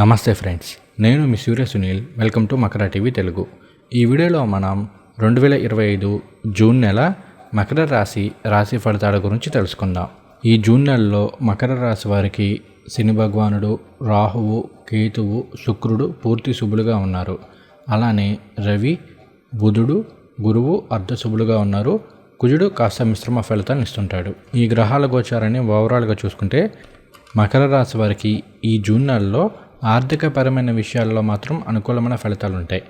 నమస్తే ఫ్రెండ్స్ నేను మీ Surya Sunil welcome to Makara TV Telugu. ఈ వీడియోలో మనం రెండు వేల ఇరవై ఐదు జూన్ నెల మకర రాశి రాశి ఫలితాల గురించి తెలుసుకుందాం. ఈ జూన్ నెలలో మకర రాశి వారికి శని భగవానుడు రాహువు కేతువు శుక్రుడు పూర్తి శుభులుగా ఉన్నారు. అలానే రవి బుధుడు గురువు అర్ధశుభులుగా ఉన్నారు. కుజుడు కాస్త మిశ్రమ ఫలితాన్ని ఇస్తుంటాడు. ఈ గ్రహాల గోచారాన్ని ఓవరాల్గా చూసుకుంటే మకర రాశి వారికి ఈ జూన్ నెలలో ఆర్థికపరమైన విషయాల్లో మాత్రం అనుకూలమైన ఫలితాలు ఉంటాయి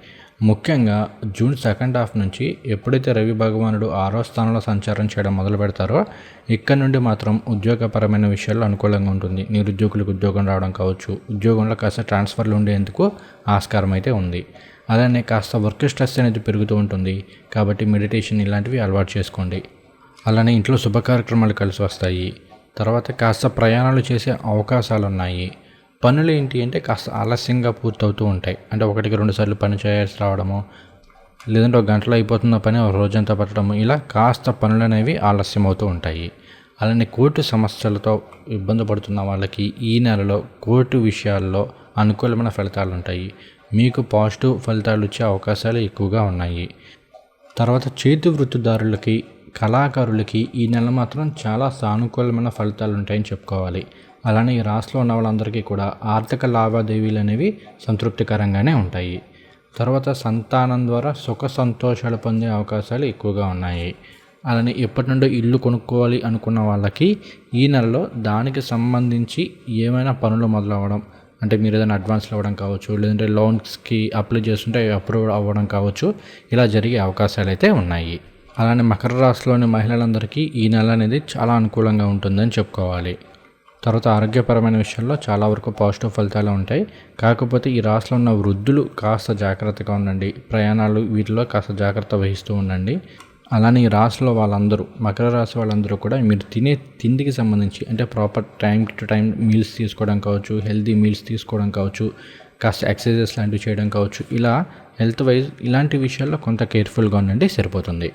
ముఖ్యంగా జూన్ సెకండ్ హాఫ్ నుంచి ఎప్పుడైతే రవి భగవానుడు ఆరో స్థానంలో సంచారం చేయడం మొదలు పెడతారో ఇక్కడ నుండి మాత్రం ఉద్యోగపరమైన విషయాల్లో అనుకూలంగా ఉంటుంది. నిరుద్యోగులకు ఉద్యోగం రావడం కావచ్చు ఉద్యోగంలో కాస్త ట్రాన్స్ఫర్లు ఉండేందుకు ఆస్కారం అయితే ఉంది. అలానే కాస్త వర్క్ స్ట్రెస్ అనేది పెరుగుతూ ఉంటుంది. కాబట్టి మెడిటేషన్ ఇలాంటివి అలవాటు చేసుకోండి. అలానే ఇంట్లో శుభ కార్యక్రమాలు కలిసి వస్తాయి. తర్వాత కాస్త ప్రయాణాలు చేసే అవకాశాలు ఉన్నాయి పనులు ఏంటి అంటే కాస్త ఆలస్యంగా పూర్తవుతూ ఉంటాయి. అంటే ఒకటికి రెండు సార్లు పని చేయాల్సి రావడము లేదంటే ఒక గంటలో అయిపోతున్న పని ఒక రోజంతా పట్టడము ఇలా కాస్త పనులు అనేవి ఆలస్యం అవుతూ ఉంటాయి. అలానే కోర్టు సమస్యలతో ఇబ్బంది పడుతున్న వాళ్ళకి ఈ నెలలో కోర్టు విషయాల్లో అనుకూలమైన ఫలితాలు ఉంటాయి మీకు పాజిటివ్ ఫలితాలు వచ్చే అవకాశాలు ఎక్కువగా ఉన్నాయి. తర్వాత చేతి వృత్తిదారులకి కళాకారులకి ఈ నెల మాత్రం చాలా సానుకూలమైన ఫలితాలు ఉంటాయని చెప్పుకోవాలి. అలానే ఈ రాష్ట్రంలో ఉన్న వాళ్ళందరికీ కూడా ఆర్థిక లావాదేవీలు అనేవి సంతృప్తికరంగానే ఉంటాయి. తర్వాత సంతానం ద్వారా సుఖ సంతోషాలు పొందే అవకాశాలు ఎక్కువగా ఉన్నాయి. అలానే ఎప్పటి నుండో ఇల్లు కొనుక్కోవాలి అనుకున్న వాళ్ళకి ఈ నెలలో దానికి సంబంధించి ఏమైనా పనులు మొదలవ్వడం అంటే మీరు ఏదైనా అడ్వాన్స్లు అవ్వడం కావచ్చు లేదంటే లోన్స్కి అప్లై చేస్తుంటే అప్రూవ్ అవ్వడం కావచ్చు ఇలా జరిగే అవకాశాలు అయితే ఉన్నాయి. అలానే మకర రాశిలోని మహిళలందరికీ ఈ నెల అనేది చాలా అనుకూలంగా ఉంటుందని చెప్పుకోవాలి. తర్వాత ఆరోగ్యపరమైన విషయంలో చాలా వరకు పాజిటివ్ ఫలితాలు ఉంటాయి. కాకపోతే ఈ రాశిలో ఉన్న వృద్ధులు కాస్త జాగ్రత్తగా ఉండండి. ప్రయాణాలు వీటిలో కాస్త జాగ్రత్త వహిస్తూ ఉండండి. అలానే ఈ రాశిలో వాళ్ళందరూ మకర రాశి వాళ్ళందరూ కూడా మీరు తినే తిండికి సంబంధించి అంటే proper time to time meals తీసుకోవడం కావచ్చు హెల్తీ మీల్స్ తీసుకోవడం కావచ్చు కాస్త ఎక్సర్సైజెస్ లాంటివి చేయడం కావచ్చు ఇలా హెల్త్ వైజ్ ఇలాంటి విషయాల్లో కొంత కేర్ఫుల్గా ఉండండి సరిపోతుంది.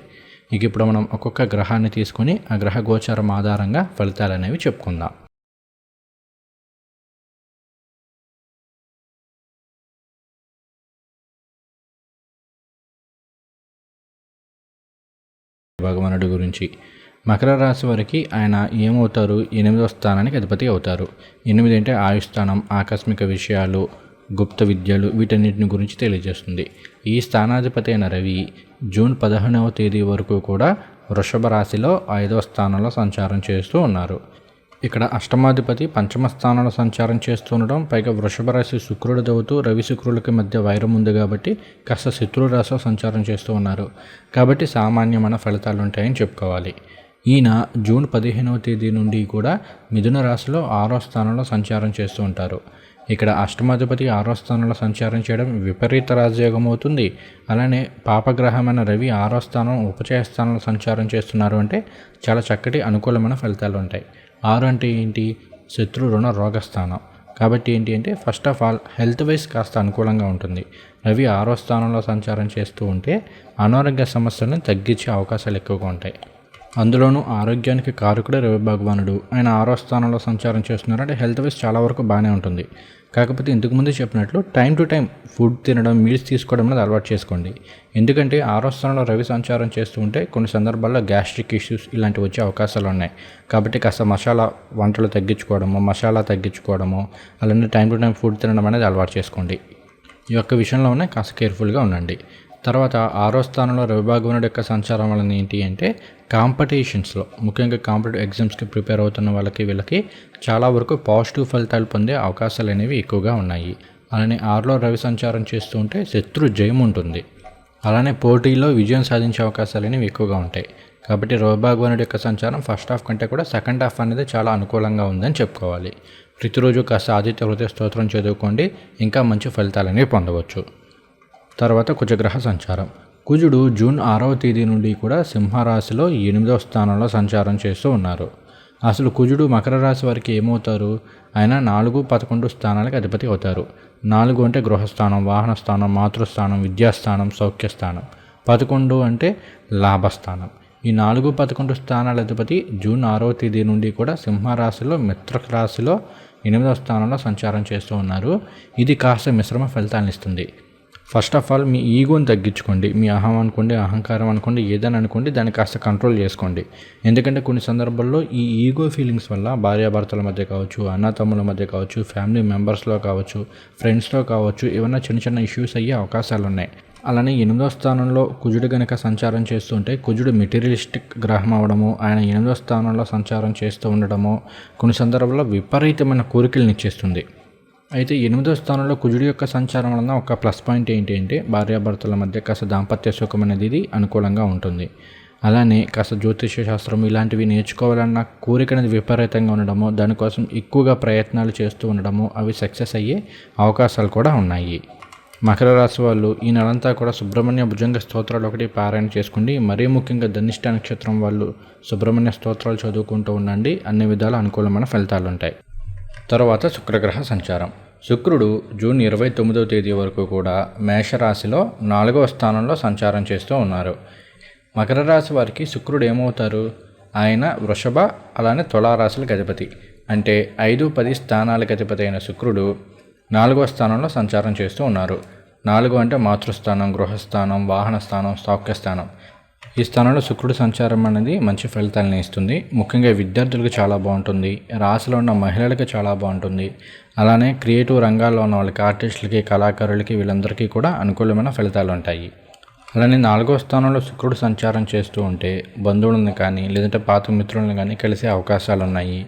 ఇక ఇప్పుడు మనం ఒక్కొక్క గ్రహాన్ని తీసుకొని ఆ గ్రహ గోచారం ఆధారంగా ఫలితాలు అనేవి చెప్పుకుందాం. భగవానుడి గురించి. మకర రాశి వారికి ఆయన ఏమవుతారు? ఎనిమిదో స్థానానికి అధిపతి అవుతారు. ఎనిమిది అంటే ఆయుస్థానం ఆకస్మిక విషయాలు గుప్త విద్యలు వీటన్నిటిని గురించి తెలియజేస్తుంది. ఈ స్థానాధిపతి అయిన రవి జూన్ పదిహేనవ తేదీ వరకు కూడా వృషభ రాశిలో ఐదవ స్థానంలో సంచారం చేస్తూ ఉన్నారు. ఇక్కడ అష్టమాధిపతి పంచమ స్థానంలో సంచారం చేస్తూ ఉండడం పైగా వృషభ రాశి శుక్రుడు దవుతూ రవి శుక్రులకి మధ్య వైరం ఉంది కాబట్టి కాస్త శత్రు రాశి సంచారం చేస్తూ ఉన్నారు. కాబట్టి సామాన్యమైన ఫలితాలు ఉంటాయని చెప్పుకోవాలి. ఈయన జూన్ పదిహేనవ తేదీ నుండి కూడా మిథున రాశిలో ఆరో స్థానంలో సంచారం చేస్తూ ఉంటారు. ఇక్కడ అష్టమాధిపతి ఆరో స్థానంలో సంచారం చేయడం విపరీత రాజయోగం అవుతుంది. అలానే పాపగ్రహమైన రవి ఆరో స్థానం ఉపచయ స్థానంలో సంచారం చేస్తున్నారు అంటే చాలా చక్కటి అనుకూలమైన ఫలితాలు ఉంటాయి. ఆరు అంటే ఏంటి? శత్రు రుణ రోగస్థానం. కాబట్టి ఏంటి అంటే first of all health wise కాస్త అనుకూలంగా ఉంటుంది. రవి ఆరో స్థానంలో సంచారం చేస్తూ ఉంటే అనారోగ్య సమస్యలను తగ్గించే అవకాశాలు ఎక్కువగా ఉంటాయి. అందులోనూ ఆరోగ్యానికి కారకుడు రవి భగవానుడు ఆయన ఆరో స్థానంలో సంచారం చేస్తున్నారంటే హెల్త్ వైజ్ చాలా వరకు బాగానే ఉంటుంది. కాకపోతే ఇంతకుముందు చెప్పినట్లు టైం టు టైం ఫుడ్ తినడం మీల్స్ తీసుకోవడం అనేది అలవాటు చేసుకోండి. ఎందుకంటే ఆరో స్థానంలో రవి సంచారం చేస్తూ ఉంటే కొన్ని సందర్భాల్లో గ్యాస్ట్రిక్ ఇష్యూస్ ఇలాంటివి వచ్చే అవకాశాలు ఉన్నాయి. కాబట్టి కాస్త మసాలా వంటలు తగ్గించుకోవడము మసాలా తగ్గించుకోవడము అలానే టైం టు టైం ఫుడ్ తినడం అనేది అలవాటు చేసుకోండి. ఈ యొక్క విషయంలోనే కాస్త కేర్ఫుల్గా ఉండండి. తర్వాత ఆరో స్థానంలో రవిభాగవనుడి యొక్క సంచారం వలన ఏంటి అంటే కాంపిటీషన్స్లో ముఖ్యంగా కాంపిటేటివ్ ఎగ్జామ్స్కి ప్రిపేర్ అవుతున్న వాళ్ళకి వీళ్ళకి చాలా వరకు పాజిటివ్ ఫలితాలు పొందే అవకాశాలు అనేవి ఎక్కువగా ఉన్నాయి. అలానే ఆరులో రవి సంచారం చేస్తూ ఉంటే శత్రు జయం ఉంటుంది. అలానే పోటీలో విజయం సాధించే అవకాశాలు అనేవి ఎక్కువగా ఉంటాయి. కాబట్టి రవిభాగవనుడి యొక్క సంచారం ఫస్ట్ హాఫ్ కంటే కూడా సెకండ్ హాఫ్ అనేది చాలా అనుకూలంగా ఉందని చెప్పుకోవాలి. ప్రతిరోజు కాస్త ఆదిత్య హృదయ స్తోత్రం చదువుకోండి ఇంకా మంచి ఫలితాలు అనేవి పొందవచ్చు. తర్వాత కుజగ్రహ సంచారం. కుజుడు జూన్ ఆరవ తేదీ నుండి కూడా సింహరాశిలో ఎనిమిదవ స్థానంలో సంచారం చేస్తూ ఉన్నారు. అసలు కుజుడు మకర రాశి వారికి ఏమవుతారు? ఆయన నాలుగు పదకొండు స్థానాలకు అధిపతి అవుతారు. నాలుగు అంటే గృహస్థానం వాహన స్థానం మాతృస్థానం విద్యాస్థానం సౌఖ్యస్థానం. పదకొండు అంటే లాభస్థానం. ఈ నాలుగు పదకొండు స్థానాల అధిపతి జూన్ ఆరవ తేదీ నుండి కూడా సింహరాశిలో మిత్ర రాశిలో ఎనిమిదవ స్థానంలో సంచారం చేస్తూ ఉన్నారు. ఇది కాస్త మిశ్రమ ఫలితాన్ని ఇస్తుంది. ఫస్ట్ ఆఫ్ ఆల్ మీ ఈగోని తగ్గించుకోండి. మీ అహం అనుకోండి అహంకారం అనుకోండి ఏదైనా అనుకోండి దాన్ని కాస్త కంట్రోల్ చేసుకోండి. ఎందుకంటే కొన్ని సందర్భాల్లో ఈ ఈగో ఫీలింగ్స్ వల్ల భార్యాభర్తల మధ్య కావచ్చు అన్నతమ్ముల మధ్య కావచ్చు ఫ్యామిలీ మెంబర్స్లో కావచ్చు ఫ్రెండ్స్లో కావచ్చు ఏమైనా చిన్న చిన్న ఇష్యూస్ అయ్యే అవకాశాలు ఉన్నాయి అలానే ఎనిమిదో స్థానంలో కుజుడు గనక సంచారం చేస్తుంటే కుజుడు మెటీరియలిస్టిక్ గ్రహం అవడము ఆయన ఎనిమిదో స్థానంలో సంచారం చేస్తూ ఉండడము కొన్ని సందర్భాల్లో విపరీతమైన కోరికలను ఇచ్చేస్తుంది. అయితే ఎనిమిదో స్థానంలో కుజుడి యొక్క సంచారం వలన ఒక ప్లస్ పాయింట్ ఏంటి అంటే భార్యాభర్తల మధ్య కాస్త దాంపత్య సుఖం అనేది ఇది అనుకూలంగా ఉంటుంది. అలానే కాస్త జ్యోతిష్య శాస్త్రం ఇలాంటివి నేర్చుకోవాలన్న కోరిక అనేది విపరీతంగా ఉండడము దానికోసం ఎక్కువగా ప్రయత్నాలు చేస్తూ ఉండడము అవి సక్సెస్ అయ్యే అవకాశాలు కూడా ఉన్నాయి. మకర రాశి వాళ్ళు ఈ నెలంతా కూడా సుబ్రహ్మణ్య భుజంగ స్తోత్రాలు ఒకటి పారాయణ చేసుకోండి మరీ ముఖ్యంగా ధనిష్ట నక్షత్రం వాళ్ళు సుబ్రహ్మణ్య స్తోత్రాలు చదువుకుంటూ ఉండండి అన్ని విధాల అనుకూలమైన ఫలితాలు ఉంటాయి తర్వాత శుక్రగ్రహ సంచారం. శుక్రుడు జూన్ ఇరవై తొమ్మిదవ తేదీ వరకు కూడా మేషరాశిలో నాలుగవ స్థానంలో సంచారం చేస్తూ ఉన్నారు. మకర రాశి వారికి శుక్రుడు ఏమవుతారు? ఆయన వృషభ అలానే తులారాశులకు అధిపతి అంటే ఐదు పది స్థానాలకు అధిపతి అయిన శుక్రుడు నాలుగవ స్థానంలో సంచారం చేస్తూ ఉన్నారు. నాలుగు అంటే మాతృస్థానం గృహస్థానం వాహన స్థానం స్థాక్య స్థానం ఈ స్థానంలో శుక్రుడు సంచారం అనేది మంచి ఫలితాలను ఇస్తుంది. ముఖ్యంగా విద్యార్థులకు చాలా బాగుంటుంది. రాశిలో ఉన్న మహిళలకు చాలా బాగుంటుంది. అలానే క్రియేటివ్ రంగాల్లో ఉన్న వాళ్ళకి ఆర్టిస్టులకి కళాకారులకి వీళ్ళందరికీ కూడా అనుకూలమైన ఫలితాలు ఉంటాయి. అలానే నాలుగో స్థానంలో శుక్రుడు సంచారం చేస్తూ ఉంటే బంధువులను కానీ లేదంటే పాత మిత్రులను కానీ కలిసే అవకాశాలు ఉన్నాయి.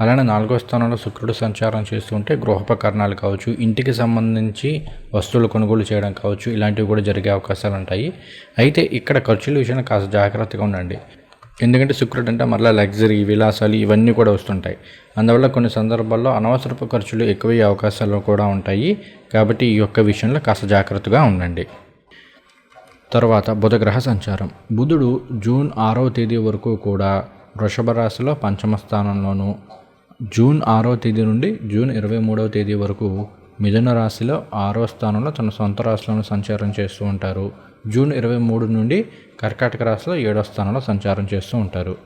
అలానే నాలుగో స్థానంలో శుక్రుడు సంచారం చేస్తుంటే గృహోపకరణాలు కావచ్చు ఇంటికి సంబంధించి వస్తువులు కొనుగోలు చేయడం కావచ్చు ఇలాంటివి కూడా జరిగే అవకాశాలు ఉంటాయి. అయితే ఇక్కడ ఖర్చుల విషయంలో కాస్త జాగ్రత్తగా ఉండండి. ఎందుకంటే శుక్రుడు అంటే మరలా లగ్జరీ విలాసాలు ఇవన్నీ కూడా వస్తుంటాయి. అందువల్ల కొన్ని సందర్భాల్లో అనవసరపు ఖర్చులు ఎక్కువయ్యే అవకాశాలు కూడా ఉంటాయి. కాబట్టి ఈ యొక్క విషయంలో కాస్త జాగ్రత్తగా ఉండండి. తర్వాత బుధగ్రహ సంచారం. బుధుడు జూన్ ఆరవ తేదీ వరకు కూడా వృషభ రాశిలో పంచమ స్థానంలోనూ జూన్ ఆరో తేదీ నుండి జూన్ ఇరవై మూడవ తేదీ వరకు మిథున రాశిలో ఆరో స్థానంలో తన సొంత రాశిలో సంచారం చేస్తూ ఉంటారు. జూన్ ఇరవై మూడు నుండి కర్కాటక రాశిలో ఏడో స్థానంలో సంచారం చేస్తూ ఉంటారు.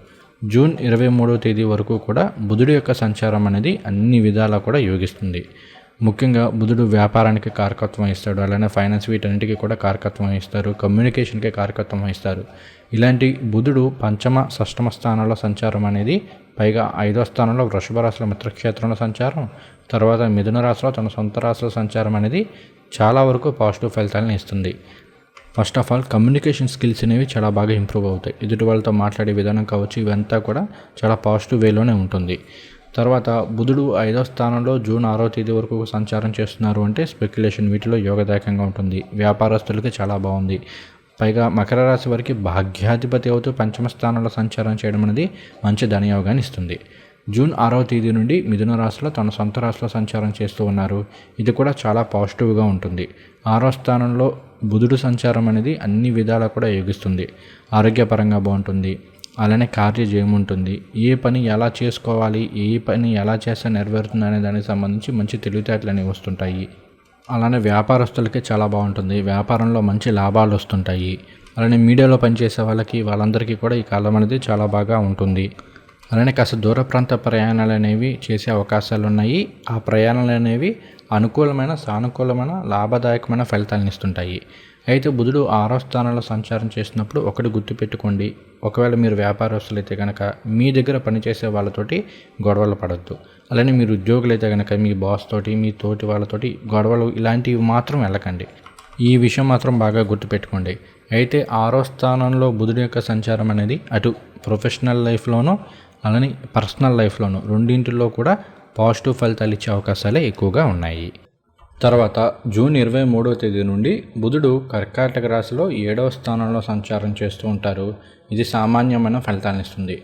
జూన్ ఇరవై మూడవ తేదీ వరకు కూడా బుధుడి యొక్క సంచారం అనేది అన్ని విధాలా కూడా యోగిస్తుంది. ముఖ్యంగా బుధుడు వ్యాపారానికి కారకత్వం ఇస్తాడు. అలానే ఫైనాన్స్ వీటన్నిటికీ కూడా కారకత్వం ఇస్తారు. కమ్యూనికేషన్కి కారకత్వం ఇస్తారు. ఇలాంటి బుధుడు పంచమ షష్టమ స్థానంలో సంచారం అనేది పైగా ఐదో స్థానంలో వృషభ రాశుల మిత్రక్షేత్రంలో సంచారం తర్వాత మిథున రాశిలో తన సొంత రాశుల సంచారం అనేది చాలా వరకు పాజిటివ్ ఫలితాలను ఇస్తుంది. First of all communication skills అనేవి చాలా బాగా ఇంప్రూవ్ అవుతాయి. ఎదుటి వాళ్ళతో మాట్లాడే విధానం కావచ్చు ఇవంతా కూడా చాలా పాజిటివ్ వేలోనే ఉంటుంది. తర్వాత బుధుడు ఐదో స్థానంలో జూన్ ఆరో తేదీ వరకు సంచారం చేస్తున్నారు అంటే స్పెక్యులేషన్ వీటిలో యోగదాయకంగా ఉంటుంది. వ్యాపారస్తులకి చాలా బాగుంది. పైగా మకర రాశి వారికి భాగ్యాధిపతి అవుతూ పంచమ స్థానంలో సంచారం చేయడం అనేది మంచి ధనయోగాన్ని ఇస్తుంది. జూన్ ఆరవ తేదీ నుండి మిథున రాశిలో తన సొంత రాశిలో సంచారం చేస్తూ ఉన్నారు. ఇది కూడా చాలా పాజిటివ్గా ఉంటుంది. ఆరో స్థానంలో బుధుడు సంచారం అనేది అన్ని విధాలా కూడా యోగిస్తుంది. ఆరోగ్యపరంగా బాగుంటుంది. అలానే కార్యజయముంటుంది ఏ పని ఎలా చేసుకోవాలి? ఏ పని ఎలా చేస్తే నెరవేరుతుంది అనే దానికి సంబంధించి మంచి తెలివితేటలు అనేవి వస్తుంటాయి. అలానే వ్యాపారస్తులకి చాలా బాగుంటుంది. వ్యాపారంలో మంచి లాభాలు వస్తుంటాయి. అలానే మీడియాలో పనిచేసే వాళ్ళకి వాళ్ళందరికీ కూడా ఈ కాలం అనేది చాలా బాగా ఉంటుంది. అలానే కాస్త దూర ప్రాంత ప్రయాణాలు అనేవి చేసే అవకాశాలు ఉన్నాయి. ఆ ప్రయాణాలు అనేవి అనుకూలమైన సానుకూలమైన లాభదాయకమైన ఫలితాలను ఇస్తుంటాయి. అయితే బుధుడు ఆరో స్థానంలో సంచారం చేసినప్పుడు ఒకటి గుర్తుపెట్టుకోండి. ఒకవేళ మీరు వ్యాపారస్తులైతే కనుక మీ దగ్గర పనిచేసే వాళ్ళతోటి గొడవలు పడద్దు. అలానే మీరు ఉద్యోగులు అయితే కనుక మీ బాస్ తోటి మీ తోటి వాళ్ళతోటి గొడవలు ఇలాంటివి మాత్రం వెళ్ళకండి. ఈ విషయం మాత్రం బాగా గుర్తుపెట్టుకోండి. అయితే ఆరో స్థానంలో బుధుడి యొక్క సంచారం అనేది అటు ప్రొఫెషనల్ లైఫ్లోనూ అలానే పర్సనల్ లైఫ్లోనూ రెండింటిలో కూడా పాజిటివ్ ఫలితాలు ఇచ్చే అవకాశాలే ఎక్కువగా ఉన్నాయి. తర్వాత జూన్ ఇరవై మూడవ తేదీ నుండి బుధుడు కర్కాటక రాశిలో ఏడవ స్థానంలో సంచారం చేస్తూ ఉంటారు. ఇది సామాన్యమైన ఫలితాన్ని ఇస్తుంది.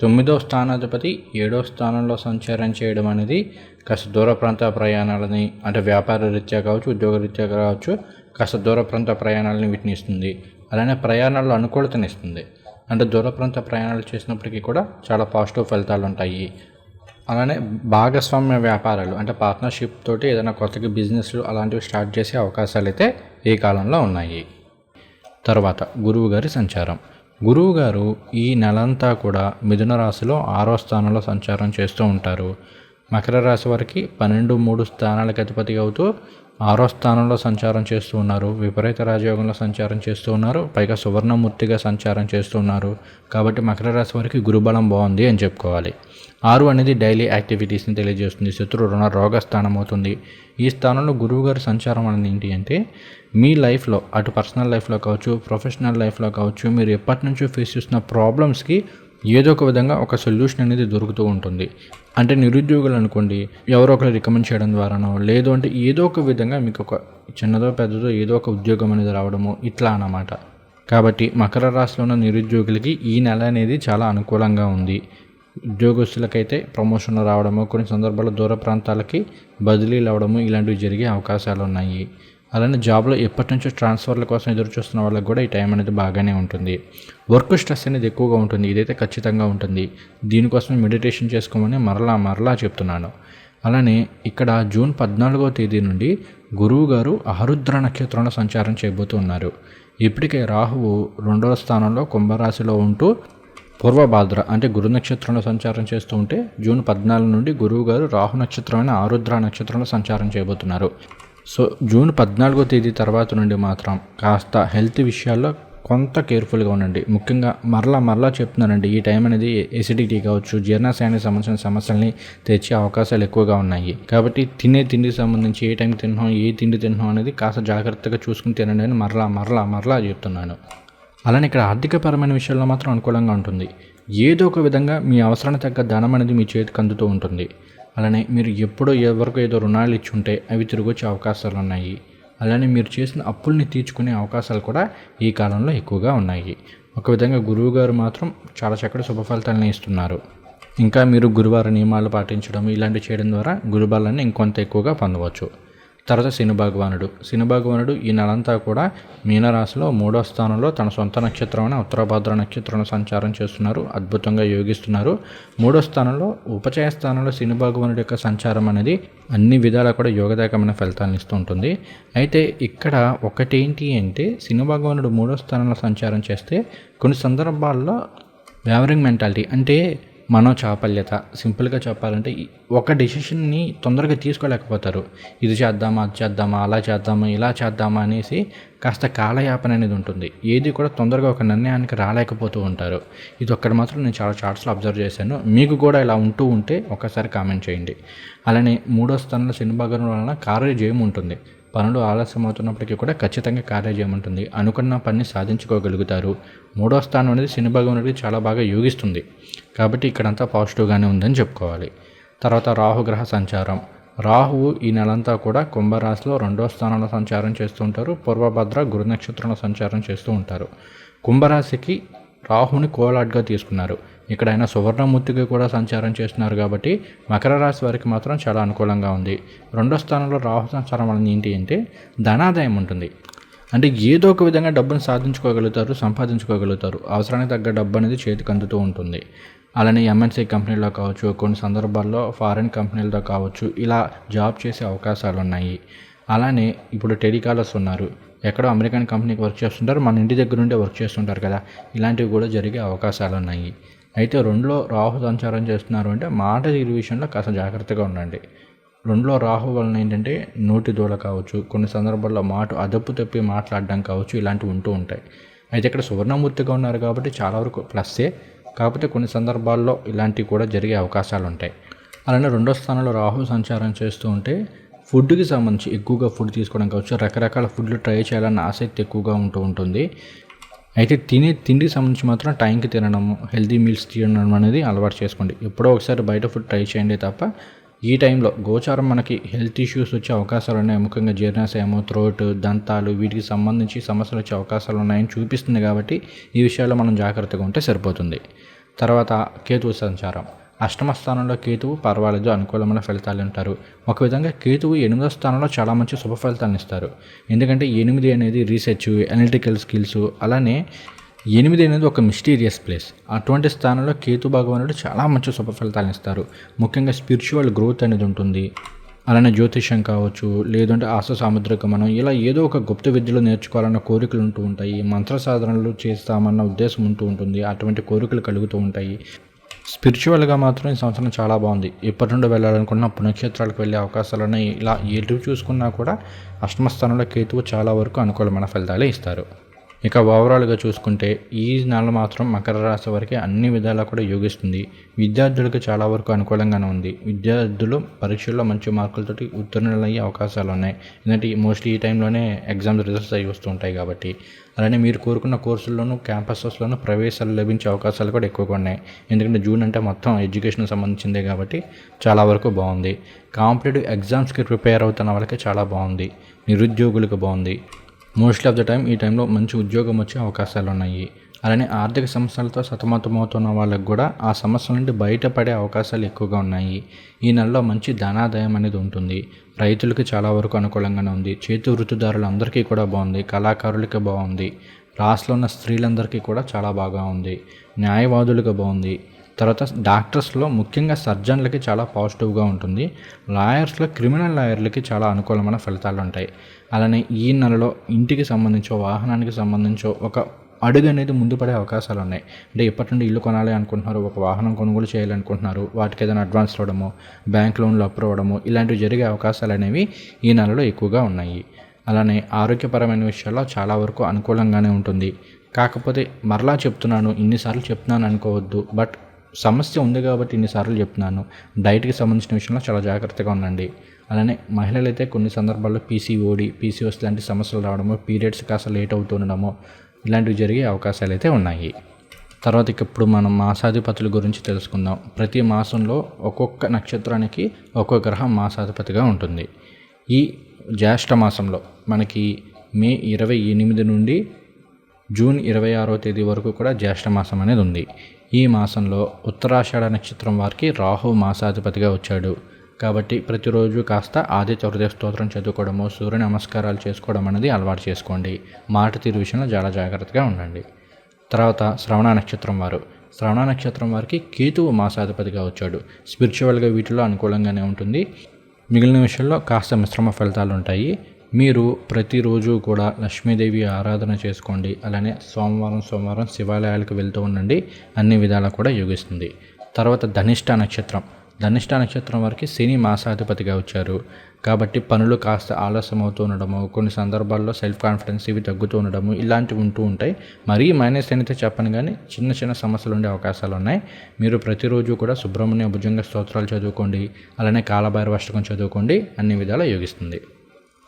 తొమ్మిదవ స్థానాధిపతి ఏడవ స్థానంలో సంచారం చేయడం అనేది కాస్త దూర ప్రాంత ప్రయాణాలని అంటే వ్యాపార రీత్యా కావచ్చు ఉద్యోగ రీత్యా కావచ్చు కాస్త దూర ప్రాంత ప్రయాణాలని వీటిని ఇస్తుంది. అలానే ప్రయాణాల్లో అనుకూలతనిస్తుంది అంటే దూర ప్రాంత ప్రయాణాలు చేసినప్పటికీ కూడా చాలా పాజిటివ్ ఫలితాలు ఉంటాయి. అలానే భాగస్వామ్య వ్యాపారాలు అంటే పార్ట్నర్షిప్ తోటి ఏదైనా కొత్తగా బిజినెస్లు అలాంటివి స్టార్ట్ చేసే అవకాశాలు అయితే ఈ కాలంలో ఉన్నాయి. తర్వాత గురువు గారి సంచారం. గురువు గారు ఈ నెలంతా కూడా మిథున రాశిలో ఆరో స్థానంలో సంచారం చేస్తూ ఉంటారు. మకర రాశి వారికి పన్నెండు మూడు స్థానాలకు అధిపతి అవుతూ ఆరో స్థానంలో సంచారం చేస్తూ ఉన్నారు. విపరీత రాజయోగంలో సంచారం చేస్తూ ఉన్నారు. పైగా సువర్ణమూర్తిగా సంచారం చేస్తూ ఉన్నారు. కాబట్టి మకర రాశి వారికి గురుబలం బాగుంది అని చెప్పుకోవాలి. ఆరు అనేది డైలీ యాక్టివిటీస్ని తెలియజేస్తుంది. శత్రు రుణ రోగ స్థానం అవుతుంది. ఈ స్థానంలో గురువు గారి సంచారం అనేది ఏంటి అంటే మీ లైఫ్లో అటు పర్సనల్ లైఫ్లో కావచ్చు ప్రొఫెషనల్ లైఫ్లో కావచ్చు మీరు ఎప్పటి నుంచో ఫేస్ చేస్తున్న ప్రాబ్లమ్స్కి ఏదో ఒక విధంగా ఒక సొల్యూషన్ అనేది దొరుకుతూ ఉంటుంది. అంటే నిరుద్యోగులు అనుకోండి ఎవరో ఒకరు రికమెండ్ చేయడం ద్వారానో లేదు అంటే ఏదో ఒక విధంగా మీకు ఒక చిన్నదో పెద్దదో ఏదో ఒక ఉద్యోగం అనేది రావడము ఇట్లా అన్నమాట. కాబట్టి మకర రాశిలో ఉన్న నిరుద్యోగులకి ఈ నెల అనేది చాలా అనుకూలంగా ఉంది. ఉద్యోగస్తులకైతే ప్రమోషన్లు రావడము కొన్ని సందర్భాల్లో దూర ప్రాంతాలకి బదిలీలు అవడము ఇలాంటివి జరిగే అవకాశాలు ఉన్నాయి. అలానే జాబ్లో ఎప్పటి నుంచో ట్రాన్స్ఫర్ల కోసం ఎదురు చూస్తున్న వాళ్ళకి కూడా ఈ టైం అనేది బాగానే ఉంటుంది. వర్క్ స్ట్రెస్ అనేది ఎక్కువగా ఉంటుంది. ఇదైతే ఖచ్చితంగా ఉంటుంది. దీనికోసం మెడిటేషన్ చేసుకోమని మరలా మరలా చెప్తున్నాను. అలానే ఇక్కడ జూన్ పద్నాలుగో తేదీ నుండి గురువు గారు ఆరుద్ర నక్షత్రంలో సంచారం చేయబోతున్నారు ఇప్పటికే రాహువు రెండవ స్థానంలో కుంభరాశిలో ఉంటూ పూర్వభాద్ర అంటే గురు నక్షత్రంలో సంచారం చేస్తూ ఉంటే జూన్ పద్నాలుగు నుండి గురువు గారు రాహు నక్షత్రమైన ఆరుద్ర నక్షత్రంలో సంచారం చేయబోతున్నారు. సో జూన్ పద్నాలుగో తేదీ తర్వాత నుండి మాత్రం కాస్త హెల్త్ విషయాల్లో కొంత కేర్ఫుల్గా ఉండండి. ముఖ్యంగా మరలా మరలా చెప్తున్నానండి ఈ టైం అనేది ఎసిడిటీ కావచ్చు జీర్ణాశయానికి సంబంధించిన సమస్యల్ని తెచ్చే అవకాశాలు ఎక్కువగా ఉన్నాయి. కాబట్టి తినే తిండికి సంబంధించి ఏ టైం తిన్నాం ఏ తిండి తిన్నాం అనేది కాస్త జాగ్రత్తగా చూసుకుని తినండి అని మరలా మరలా మరలా చెప్తున్నాను. అలానే ఇక్కడ ఆర్థికపరమైన విషయాల్లో మాత్రం అనుకూలంగా ఉంటుంది. ఏదో ఒక విధంగా మీ అవసరానికి తగ్గ ధనం అనేది మీ చేతికి అందుతూ ఉంటుంది. అలానే మీరు ఎప్పుడో ఎవరికో ఏదో రుణాలు ఇచ్చి ఉంటే అవి తిరిగి వచ్చే అవకాశాలు ఉన్నాయి. అలానే మీరు చేసిన అప్పుల్ని తీర్చుకునే అవకాశాలు కూడా ఈ కాలంలో ఎక్కువగా ఉన్నాయి. ఒక విధంగా గురువు గారు మాత్రం చాలా చక్కటి శుభ ఫలితాలను ఇస్తున్నారు. ఇంకా మీరు గురువార నియమాలు పాటించడం ఇలాంటివి చేయడం ద్వారా గురుబలాన్ని ఇంకొంత ఎక్కువగా పొందవచ్చు. తర్వాత శనిభగవానుడు. శనిభగవానుడు ఈ నెలంతా కూడా మీనరాశిలో మూడో స్థానంలో తన సొంత నక్షత్రమైన ఉత్తరభద్ర నక్షత్రంలో సంచారం చేస్తున్నారు. అద్భుతంగా యోగిస్తున్నారు. మూడో స్థానంలో ఉపచయ స్థానంలో శనిభగవానుడు యొక్క సంచారం అనేది అన్ని విధాలా కూడా యోగదాయకమైన ఫలితాలను ఇస్తూ ఉంటుంది. అయితే ఇక్కడ ఒకటేంటి అంటే శనిభగవానుడు మూడో స్థానంలో సంచారం చేస్తే కొన్ని సందర్భాల్లో వ్యావరింగ్ మెంటాలిటీ అంటే మనోచాపల్యత. సింపుల్గా చెప్పాలంటే ఒక డెసిషన్ని తొందరగా తీసుకోలేకపోతారు. ఇది చేద్దామా అది చేద్దామా అలా చేద్దామా ఇలా చేద్దామా అనేసి కాస్త కాలయాపన అనేది ఉంటుంది. ఏది కూడా తొందరగా ఒక నిర్ణయానికి రాలేకపోతూ ఉంటారు. ఇది ఒక్కటి మాత్రం నేను చాలా చార్ట్స్లో అబ్జర్వ్ చేశాను. మీకు కూడా ఇలా ఉంటూ ఉంటే ఒకసారి కామెంట్ చేయండి. అలానే మూడో స్థానంలో శని భగవాన్ వలన కార్యజయం ఉంటుంది. పనులు ఆలస్యం అవుతున్నప్పటికీ కూడా ఖచ్చితంగా కార్యజయం ఉంటుంది. అనుకున్న పని సాధించుకోగలుగుతారు. మూడో స్థానం అనేది శని అనేది చాలా బాగా యోగిస్తుంది. కాబట్టి ఇక్కడంతా పాజిటివ్గానే ఉందని చెప్పుకోవాలి. తర్వాత రాహుగ్రహ సంచారం. రాహువు ఈ నెలంతా కూడా కుంభరాశిలో రెండో స్థానంలో సంచారం చేస్తూ ఉంటారు. పూర్వభద్ర గురు నక్షత్రంలో సంచారం చేస్తూ ఉంటారు. కుంభరాశికి రాహుని కోలాడ్గా తీసుకున్నారు. ఇక్కడ ఆయన సువర్ణమూర్తిగా కూడా సంచారం చేస్తున్నారు కాబట్టి మకర రాశి వారికి మాత్రం చాలా అనుకూలంగా ఉంది. రెండో స్థానంలో రాహు సంచారం వలన ఏంటి అంటే ధనాదాయం ఉంటుంది. అంటే ఏదో ఒక విధంగా డబ్బును సాధించుకోగలుగుతారు సంపాదించుకోగలుగుతారు. అవసరానికి తగ్గ డబ్బు అనేది చేతికి అందుతూ ఉంటుంది. అలానే ఎంఎన్సీ కంపెనీలో కావచ్చు కొన్ని సందర్భాల్లో ఫారిన్ కంపెనీలతో కావచ్చు ఇలా జాబ్ చేసే అవకాశాలు ఉన్నాయి. అలానే ఇప్పుడు టెలికాలర్స్ ఉన్నారు. ఎక్కడో అమెరికన్ కంపెనీకి వర్క్ చేస్తుంటారు మన ఇంటి దగ్గర నుండి వర్క్ చేస్తుంటారు కదా. ఇలాంటివి కూడా జరిగే అవకాశాలు ఉన్నాయి. అయితే రెండులో రాహు సంచారం చేస్తున్నారు అంటే మాట తీరు విషయంలో కాస్త జాగ్రత్తగా ఉండండి. రెండులో రాహు వలన ఏంటంటే నోటి దూల కావచ్చు కొన్ని సందర్భాల్లో మాట అదుపు తప్పి మాట్లాడడం కావచ్చు ఇలాంటివి ఉంటూ ఉంటాయి. అయితే ఇక్కడ సువర్ణమూర్తిగా ఉన్నారు కాబట్టి చాలా వరకు ప్లస్సే. కాకపోతే కొన్ని సందర్భాల్లో ఇలాంటివి కూడా జరిగే అవకాశాలు ఉంటాయి. అలానే రెండో స్థానంలో రాహు సంచారం చేస్తూ ఉంటే ఫుడ్కి సంబంధించి ఎక్కువగా ఫుడ్ తీసుకోవడం కావచ్చు రకరకాల ఫుడ్లు ట్రై చేయాలన్న ఆసక్తి ఎక్కువగా ఉంటూ ఉంటుంది. అయితే తినే తిండికి సంబంధించి మాత్రం టైంకి తినడం హెల్తీ మీల్స్ తినడం అనేది అలవాటు చేసుకోండి. ఎప్పుడో ఒకసారి బయట ఫుడ్ ట్రై చేయండి తప్ప ఈ టైంలో గోచారం మనకి హెల్త్ ఇష్యూస్ వచ్చే అవకాశాలు ఉన్నాయి. ముఖ్యంగా జీర్ణాశయము త్రోట్ దంతాలు వీటికి సంబంధించి సమస్యలు వచ్చే అవకాశాలు ఉన్నాయని చూపిస్తుంది కాబట్టి ఈ విషయాల్లో మనం జాగ్రత్తగా ఉంటే సరిపోతుంది. తర్వాత కేతు సంచారం. అష్టమ స్థానంలో కేతువు పర్వాలేదు అనుకూలమైన ఫలితాలు ఉంటారు. ఒక విధంగా కేతువు ఎనిమిదో స్థానంలో చాలా మంచి శుభ ఫలితాలను ఇస్తారు. ఎందుకంటే ఎనిమిది అనేది రీసెర్చ్ అనలిటికల్ స్కిల్స్ అలానే ఎనిమిది అనేది ఒక మిస్టీరియస్ ప్లేస్ అటువంటి స్థానంలో కేతు భగవానుడు చాలా మంచి శుభ ఫలితాలను ఇస్తారు. ముఖ్యంగా స్పిరిచువల్ గ్రోత్ అనేది ఉంటుంది. అలానే జ్యోతిష్యం కావచ్చు లేదంటే ఆశ సాముద్రికమనం ఇలా ఏదో ఒక గుప్త విద్యలో నేర్చుకోవాలన్న కోరికలు ఉంటూ ఉంటాయి. మంత్ర సాధనలు చేస్తామన్న ఉద్దేశం ఉంటూ ఉంటుంది. అటువంటి కోరికలు కలుగుతూ ఉంటాయి. స్పిరిచువల్గా మాత్రం ఈ సంవత్సరం చాలా బాగుంది. ఎప్పటి నుండి వెళ్ళాలనుకున్న పుణ్యక్షేత్రాలకు వెళ్ళే అవకాశాలు ఉన్నాయి ఇలా ఎటు చూసుకున్నా కూడా అష్టమ స్థానంలో కేతువు చాలా వరకు అనుకూలమైన ఫలితాలే ఇస్తారు. ఇక ఓవరాల్గా చూసుకుంటే ఈ నెల మాత్రం మకర రాశి వారికి అన్ని విధాలా కూడా యోగిస్తుంది. విద్యార్థులకు చాలా వరకు అనుకూలంగానే ఉంది. విద్యార్థులు పరీక్షల్లో మంచి మార్కులతోటి ఉత్తీర్ణులు అయ్యే అవకాశాలు ఉన్నాయి ఎందుకంటే మోస్ట్లీ ఈ టైంలోనే ఎగ్జామ్స్ రిజల్ట్స్ అయ్యి వస్తూ ఉంటాయి కాబట్టి. అలానే మీరు కోరుకున్న కోర్సుల్లోనూ క్యాంపసెస్లోనూ ప్రవేశాలు లభించే అవకాశాలు కూడా ఎక్కువగా ఉన్నాయి. ఎందుకంటే జూన్ అంటే మొత్తం ఎడ్యుకేషన్ సంబంధించిందే కాబట్టి చాలా వరకు బాగుంది. కాంపిటేటివ్ ఎగ్జామ్స్కి ప్రిపేర్ అవుతున్న వాళ్ళకి చాలా బాగుంది. నిరుద్యోగులకు బాగుంది. మోస్ట్లీ ఆఫ్ ద టైం ఈ టైంలో మంచి ఉద్యోగం వచ్చే అవకాశాలు ఉన్నాయి అలానే ఆర్థిక సమస్యలతో సతమతమవుతున్న వాళ్ళకు కూడా ఆ సమస్యల నుండి బయటపడే అవకాశాలు ఎక్కువగా ఉన్నాయి. ఈ నెలలో మంచి ధనాదాయం అనేది ఉంటుంది. రైతులకి చాలా వరకు అనుకూలంగానే ఉంది. చేతి వృత్తిదారులందరికీ కూడా బాగుంది. కళాకారులకి బాగుంది. రాష్ట్రంలో ఉన్న స్త్రీలందరికీ కూడా చాలా బాగా ఉంది. న్యాయవాదులకు బాగుంది. తర్వాత డాక్టర్స్లో ముఖ్యంగా సర్జన్లకి చాలా పాజిటివ్గా ఉంటుంది. లాయర్స్లో క్రిమినల్ లాయర్లకి చాలా అనుకూలమైన ఫలితాలు ఉంటాయి అలానే ఈ నెలలో ఇంటికి సంబంధించో వాహనానికి సంబంధించో ఒక అడుగు అనేది ముందు పడే అవకాశాలు ఉన్నాయి అంటే ఇప్పటి నుండి ఇల్లు కొనాలి అనుకుంటున్నారు ఒక వాహనం కొనుగోలు చేయాలనుకుంటున్నారు వాటికి ఏదైనా అడ్వాన్స్ ఇవ్వడము బ్యాంక్ లోన్లు అప్రూవ్ ఇలాంటివి జరిగే అవకాశాలు అనేవి ఈ నెలలో ఎక్కువగా ఉన్నాయి. అలానే ఆరోగ్యపరమైన విషయాల్లో చాలా వరకు అనుకూలంగానే ఉంటుంది. కాకపోతే మరలా చెప్తున్నాను ఇన్నిసార్లు చెప్తున్నాను అనుకోవద్దు. బట్ సమస్య ఉంది కాబట్టి ఇన్నిసార్లు చెప్తున్నాను. డైట్కి సంబంధించిన విషయంలో చాలా జాగ్రత్తగా ఉండండి. అలానే మహిళలు అయితే కొన్ని సందర్భాల్లో పీసీఓడి పీసీఓస్ లాంటి సమస్యలు రావడము పీరియడ్స్ కాస్త లేట్ అవుతుండడము ఇలాంటివి జరిగే అవకాశాలు అయితే ఉన్నాయి. తర్వాత ఇప్పుడు మనం మాసాధిపతుల గురించి తెలుసుకుందాం. ప్రతి మాసంలో ఒక్కొక్క నక్షత్రానికి ఒక్కొక్క గ్రహం మాసాధిపతిగా ఉంటుంది. ఈ జ్యేష్ఠ మాసంలో మనకి మే ఇరవై ఎనిమిది నుండి జూన్ ఇరవై ఆరో తేదీ వరకు కూడా జ్యేష్ఠ మాసం అనేది ఉంది. ఈ మాసంలో ఉత్తరాషాఢ నక్షత్రం వారికి రాహు మాసాధిపతిగా వచ్చాడు. కాబట్టి ప్రతిరోజు కాస్త ఆదిత్య హృదయ స్తోత్రం చదువుకోవడము సూర్య నమస్కారాలు చేసుకోవడం అనేది అలవాటు చేసుకోండి. మాట తీరు విషయంలో చాలా జాగ్రత్తగా ఉండండి. తర్వాత శ్రవణ నక్షత్రం వారు. శ్రవణ నక్షత్రం వారికి కేతువు మాసాధిపతిగా వచ్చాడు. స్పిరిచువల్గా వీటిలో అనుకూలంగానే ఉంటుంది. మిగిలిన విషయంలో కాస్త మిశ్రమ ఫలితాలు ఉంటాయి. మీరు ప్రతిరోజు కూడా లక్ష్మీదేవి ఆరాధన చేసుకోండి. అలానే సోమవారం సోమవారం శివాలయాలకు వెళ్తూ ఉండండి. అన్ని విధాలా కూడా యోగిస్తుంది. తర్వాత ధనిష్ట నక్షత్రం. ధనిష్ట నక్షత్రం వారికి శని మాసాధిపతిగా వచ్చారు. కాబట్టి పనులు కాస్త ఆలస్యం అవుతూ ఉండడము కొన్ని సందర్భాల్లో సెల్ఫ్ కాన్ఫిడెన్స్ ఇవి తగ్గుతూ ఉండడము ఇలాంటివి ఉంటూ ఉంటాయి. మరీ మైనస్ అయితే చెప్పను కానీ చిన్న చిన్న సమస్యలు ఉండే అవకాశాలు ఉన్నాయి. మీరు ప్రతిరోజు కూడా సుబ్రహ్మణ్య భుజంగ స్తోత్రాలు చదువుకోండి అలానే కాలభైరవ అష్టకం చదువుకోండి అన్ని విధాలా యోగిస్తుంది.